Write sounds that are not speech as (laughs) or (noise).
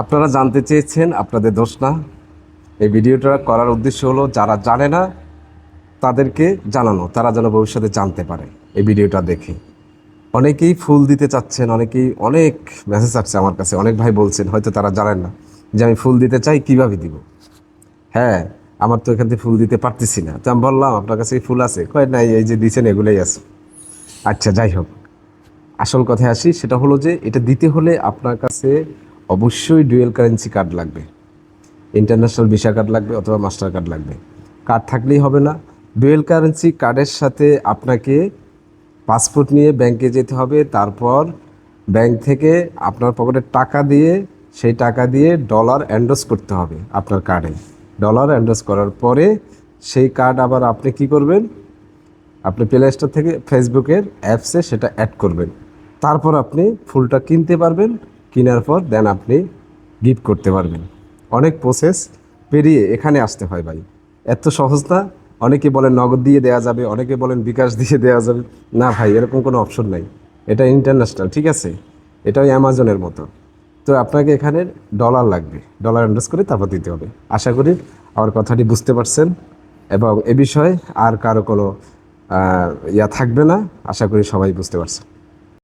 আপনারা জানতে চেয়েছেন, আপনাদের দোষ না। এই ভিডিওটা করার উদ্দেশ্য হলো, যারা জানে না, তাদেরকে জানানো, তারা যেন ভবিষ্যতে জানতে পারে এই ভিডিওটা দেখে। অনেকেই ফুল দিতে চাচ্ছেন, অনেকেই অনেক মেসেজ আসছে আমার কাছে। অনেক ভাই বলছেন, হয়তো তারা জানেন না, যে আমি ফুল দিতে চাই, কীভাবে দিব? হ্যাঁ আমার তো এখান থেকে ফুল দিতে পারতেছি না। তো আমি বললাম, আপনার কাছে ফুল আছে? কয়, নাই, এই যে দিছেন, এগুলোই আছে। আচ্ছা যাই হোক। আসল কথায় আসি, সেটা হলো যে, এটা দিতে হলে আপনার কাছে অবশ্যই ডুয়েল কারেন্সি কার্ড লাগবে। ইন্টারন্যাশনাল ভিসা কার্ড লাগবে অথবা মাস্টার কার্ড লাগবে। কার্ড থাকলেই হবে না। ডুয়েল কারেন্সি কার্ডের সাথে আপনাকে পাসপোর্ট নিয়ে ব্যাংকে যেতে হবে। তারপর ব্যাংক থেকে আপনার পকেটে টাকা দিয়ে সেই টাকা দিয়ে ডলার অ্যান্ডোস করতে হবে আপনার কার্ডে ডলার অ্যান্ডোস করার পরে সেই কার্ড আবার আপনি কি করবেন? আপনি প্লে স্টোর থেকে ফেসবুকের অ্যাপসে সেটা অ্যাড করবেন। তারপর আপনি ফুলটা কিনতে পারবেন। কেনার পর দেন আপনি গিফট করতে পারবেন। অনেক প্রসেস পেরিয়ে এখানে আসতে হয় ভাই। এত সহজ না। অনেকে বলেন নগদ দিয়ে দেওয়া যাবে, অনেকে বলেন বিকাশ (laughs) দিয়ে দেওয়া যাবে। না ভাই, এরকম কোনো অপশন নাই। এটা ইন্টারন্যাশনাল ঠিক আছে? এটা ওই অ্যামাজনের মতো। তো আপনাকে এখানে ডলার লাগবে। ডলার ইনভেস্ট করে তারপর দিতে হবে। আশা করি আমার কথাটি বুঝতে পারছেন। এবং এ বিষয়ে আর কারও কোনো ইয়া থাকবে না। আশা করি সবাই বুঝতে পারছেন।